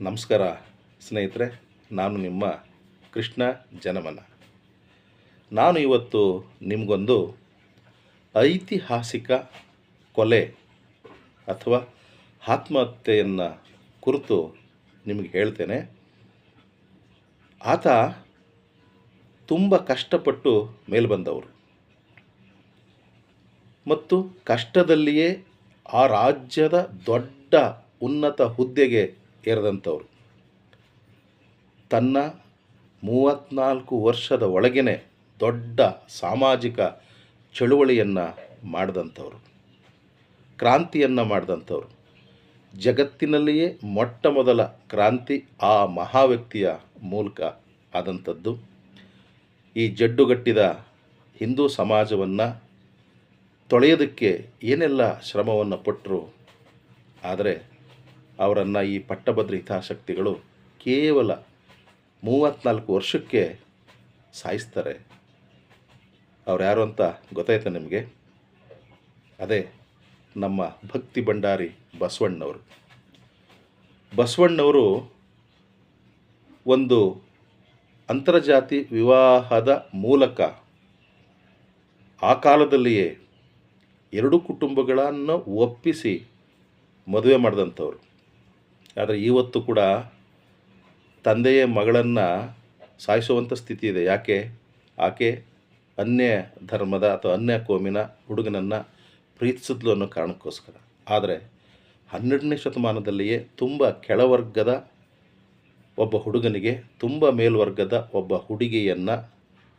ನಮಸ್ಕಾರ ಸ್ನೇಹಿತರೆ, ನಾನು ನಿಮ್ಮ ಕೃಷ್ಣ ಜನಮನ. ನಾನು ಇವತ್ತು ನಿಮಗೊಂದು ಐತಿಹಾಸಿಕ ಕೊಲೆ ಅಥವಾ ಆತ್ಮಹತ್ಯೆಯನ್ನು ಕುರಿತು ನಿಮಗೆ ಹೇಳ್ತೇನೆ. ಆತ ತುಂಬ ಕಷ್ಟಪಟ್ಟು ಮೇಲೆ ಬಂದವರು. ಮತ್ತು ಕಷ್ಟದಲ್ಲಿಯೇ ಆ ರಾಜ್ಯದ ದೊಡ್ಡ ಉನ್ನತ ಹುದ್ದೆಗೆ ಏರಿದಂಥವ್ರು. ತನ್ನ ಮೂವತ್ತ್ನಾಲ್ಕು ವರ್ಷದ ಒಳಗೇನೆ ದೊಡ್ಡ ಸಾಮಾಜಿಕ ಚಳುವಳಿಯನ್ನು ಮಾಡಿದಂಥವ್ರು. ಕ್ರಾಂತಿಯನ್ನು ಮಾಡಿದಂಥವ್ರು. ಜಗತ್ತಿನಲ್ಲಿಯೇ ಮೊಟ್ಟ ಮೊದಲ ಕ್ರಾಂತಿ ಆ ಮಹಾ ವ್ಯಕ್ತಿಯ ಮೂಲಕ ಆದಂಥದ್ದು. ಈ ಜಡ್ಡುಗಟ್ಟಿದ ಹಿಂದೂ ಸಮಾಜವನ್ನು ತೊಳೆಯೋದಕ್ಕೆ ಏನೆಲ್ಲ ಶ್ರಮವನ್ನು ಪಟ್ಟರು ಆದರೆ ಅವರನ್ನು ಈ ಪಟ್ಟಭದ್ರ ಹಿತಾಸಕ್ತಿಗಳು ಕೇವಲ ಮೂವತ್ತ್ನಾಲ್ಕು ವರ್ಷಕ್ಕೆ ಸಾಯಿಸ್ತಾರೆ. ಅವ್ರು ಯಾರು ಅಂತ ಗೊತ್ತಾಯ್ತಾ ನಿಮಗೆ? ಅದೇ ನಮ್ಮ ಭಕ್ತಿ ಭಂಡಾರಿ ಬಸವಣ್ಣವರು. ಬಸವಣ್ಣವರು ಒಂದು ಅಂತರ್ಜಾತಿ ವಿವಾಹದ ಮೂಲಕ ಆ ಕಾಲದಲ್ಲಿಯೇ ಎರಡು ಕುಟುಂಬಗಳನ್ನು ಒಪ್ಪಿಸಿ ಮದುವೆ ಮಾಡಿದಂಥವ್ರು. ಆದರೆ ಇವತ್ತು ಕೂಡ ತಂದೆಯ ಮಗಳನ್ನು ಸಾಯಿಸುವಂಥ ಸ್ಥಿತಿ ಇದೆ. ಯಾಕೆ? ಆಕೆ ಅನ್ಯ ಧರ್ಮದ ಅಥವಾ ಅನ್ಯ ಕೋಮಿನ ಹುಡುಗನನ್ನು ಪ್ರೀತಿಸಿದ್ಲು ಅನ್ನೋ ಕಾರಣಕ್ಕೋಸ್ಕರ. ಆದರೆ ಹನ್ನೆರಡನೇ ಶತಮಾನದಲ್ಲಿಯೇ ತುಂಬ ಕೆಳವರ್ಗದ ಒಬ್ಬ ಹುಡುಗನಿಗೆ ತುಂಬ ಮೇಲ್ವರ್ಗದ ಒಬ್ಬ ಹುಡುಗಿಯನ್ನು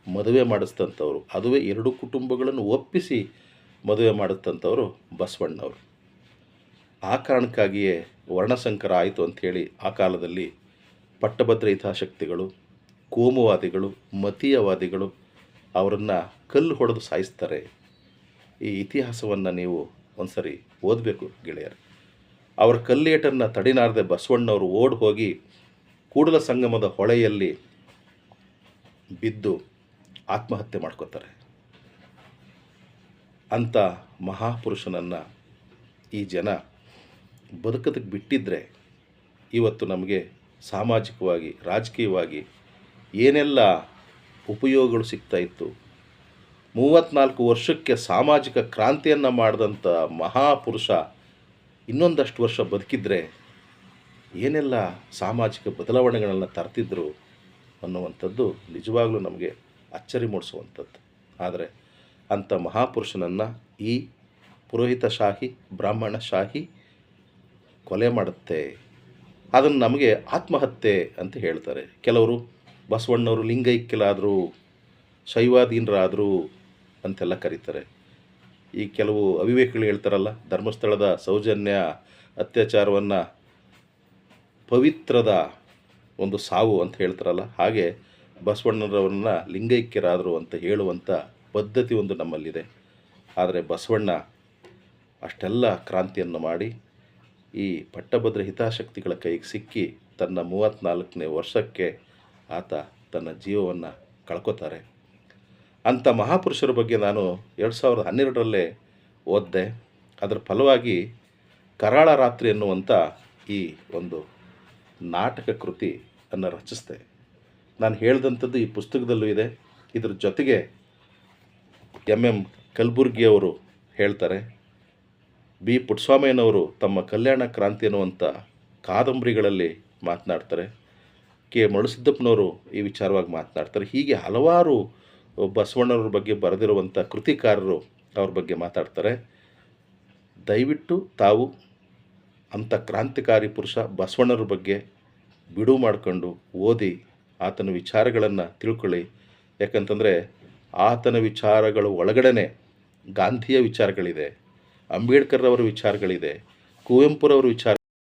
ಮದುವೆ ಮಾಡಿಸ್ತಂಥವ್ರು ಅದುವೇ ಎರಡು ಕುಟುಂಬಗಳನ್ನು ಒಪ್ಪಿಸಿ ಮದುವೆ ಮಾಡುತ್ತಂಥವರು ಬಸವಣ್ಣವರು. ಆ ಕಾರಣಕ್ಕಾಗಿಯೇ ವರ್ಣಸಂಕರ ಆಯಿತು ಅಂಥೇಳಿ ಆ ಕಾಲದಲ್ಲಿ ಪಟ್ಟಭದ್ರ ಹಿತಾಶಕ್ತಿಗಳು ಕೋಮುವಾದಿಗಳು, ಮತೀಯವಾದಿಗಳು ಅವರನ್ನು ಕಲ್ಲು ಹೊಡೆದು ಸಾಯಿಸ್ತಾರೆ. ಈ ಇತಿಹಾಸವನ್ನು ನೀವು ಒಂದ್ಸರಿ ಓದಬೇಕು ಗೆಳೆಯರು. ಅವರ ಕಲ್ಲೇಟನ್ನು ತಡಿನಾರದೆ ಬಸವಣ್ಣವರು ಓಡಿ ಹೋಗಿ ಕೂಡಲ ಸಂಗಮದ ಹೊಳೆಯಲ್ಲಿ ಬಿದ್ದು ಆತ್ಮಹತ್ಯೆ ಮಾಡ್ಕೋತಾರೆ. ಅಂಥ ಮಹಾಪುರುಷನನ್ನು ಈ ಜನ ಬದುಕೋದಕ್ಕೆ ಬಿಟ್ಟಿದ್ದರೆ ಇವತ್ತು ನಮಗೆ ಸಾಮಾಜಿಕವಾಗಿ, ರಾಜಕೀಯವಾಗಿ ಏನೆಲ್ಲ ಉಪಯೋಗಗಳು ಸಿಗ್ತಾ ಇತ್ತು. ಮೂವತ್ತ್ನಾಲ್ಕು ವರ್ಷಕ್ಕೆ ಸಾಮಾಜಿಕ ಕ್ರಾಂತಿಯನ್ನು ಮಾಡಿದಂಥ ಮಹಾಪುರುಷ ಇನ್ನೊಂದಷ್ಟು ವರ್ಷ ಬದುಕಿದ್ರೆ ಏನೆಲ್ಲ ಸಾಮಾಜಿಕ ಬದಲಾವಣೆಗಳನ್ನು ತರ್ತಿದ್ರು ಅನ್ನುವಂಥದ್ದು ನಿಜವಾಗಲೂ ನಮಗೆ ಅಚ್ಚರಿ ಮೂಡಿಸುವಂಥದ್ದು. ಆದರೆ ಅಂಥ ಮಹಾಪುರುಷನನ್ನು ಈ ಪುರೋಹಿತಶಾಹಿ ಬ್ರಾಹ್ಮಣಶಾಹಿ ಕೊಲೆ ಮಾಡುತ್ತೆ, ಅದನ್ನು ನಮಗೆ ಆತ್ಮಹತ್ಯೆ ಅಂತ ಹೇಳ್ತಾರೆ. ಕೆಲವರು ಬಸವಣ್ಣವರು ಲಿಂಗೈಕ್ಯಲಾದರು, ಶೈವಾಧೀನರಾದರು ಅಂತೆಲ್ಲ ಕರೀತಾರೆ. ಈ ಕೆಲವು ಅವಿವೇಕಗಳು ಹೇಳ್ತಾರಲ್ಲ, ಧರ್ಮಸ್ಥಳದ ಸೌಜನ್ಯ ಅತ್ಯಾಚಾರವನ್ನು ಪವಿತ್ರದ ಒಂದು ಸಾವು ಅಂತ ಹೇಳ್ತಾರಲ್ಲ, ಹಾಗೆ ಬಸವಣ್ಣರವ್ರನ್ನ ಲಿಂಗೈಕ್ಯರಾದರು ಅಂತ ಹೇಳುವಂಥ ಪದ್ಧತಿ ಒಂದು ನಮ್ಮಲ್ಲಿದೆ. ಆದರೆ ಬಸವಣ್ಣ ಅಷ್ಟೆಲ್ಲ ಕ್ರಾಂತಿಯನ್ನು ಮಾಡಿ ಈ ಪಟ್ಟಭದ್ರ ಹಿತಾಸಕ್ತಿಗಳ ಕೈಗೆ ಸಿಕ್ಕಿ ತನ್ನ ಮೂವತ್ತ್ನಾಲ್ಕನೇ ವರ್ಷಕ್ಕೆ ಆತ ತನ್ನ ಜೀವವನ್ನು ಕಳ್ಕೊತಾರೆ. ಅಂಥ ಮಹಾಪುರುಷರ ಬಗ್ಗೆ ನಾನು ಎರಡು ಸಾವಿರದ ಹನ್ನೆರಡರಲ್ಲೇ ಓದಿದೆ. ಅದರ ಫಲವಾಗಿ ಕರಾಳ ರಾತ್ರಿ ಎನ್ನುವಂಥ ಈ ಒಂದು ನಾಟಕ ಕೃತಿ ಅನ್ನು ರಚಿಸಿದೆ. ನಾನು ಹೇಳಿದಂಥದ್ದು ಈ ಪುಸ್ತಕದಲ್ಲೂ ಇದೆ. ಇದ್ರ ಜೊತೆಗೆ ಎಂ ಎಂ ಕಲಬುರ್ಗಿಯವರು ಹೇಳ್ತಾರೆ. ಬಿ. ಪುಟ್ಟಸ್ವಾಮಯ್ಯನವರು ತಮ್ಮ ಕಲ್ಯಾಣ ಕ್ರಾಂತಿ ಅನ್ನುವಂಥ ಕಾದಂಬರಿಗಳಲ್ಲಿ ಮಾತನಾಡ್ತಾರೆ. ಕೆ. ಮರುಸಿದ್ದಪ್ಪನವರು ಈ ವಿಚಾರವಾಗಿ ಮಾತನಾಡ್ತಾರೆ. ಹೀಗೆ ಹಲವಾರು ಬಸವಣ್ಣವ್ರ ಬಗ್ಗೆ ಬರೆದಿರುವಂಥ ಕೃತಿಕಾರರು ಅವ್ರ ಬಗ್ಗೆ ಮಾತಾಡ್ತಾರೆ. ದಯವಿಟ್ಟು ತಾವು ಅಂಥ ಕ್ರಾಂತಿಕಾರಿ ಪುರುಷ ಬಸವಣ್ಣರ ಬಗ್ಗೆ ಬಿಡು ಮಾಡಿಕೊಂಡು ಓದಿ ಆತನ ವಿಚಾರಗಳನ್ನು ತಿಳ್ಕೊಳ್ಳಿ. ಯಾಕಂತಂದರೆ ಆತನ ವಿಚಾರಗಳ ಒಳಗಡೆ ಗಾಂಧಿಯ ವಿಚಾರಗಳಿದೆ. ಅಂಬೇಡ್ಕರ್ ಅವರ ವಿಚಾರಗಳಿದೆ ಕುವೆಂಪುರವ್ರ ವಿಚಾರ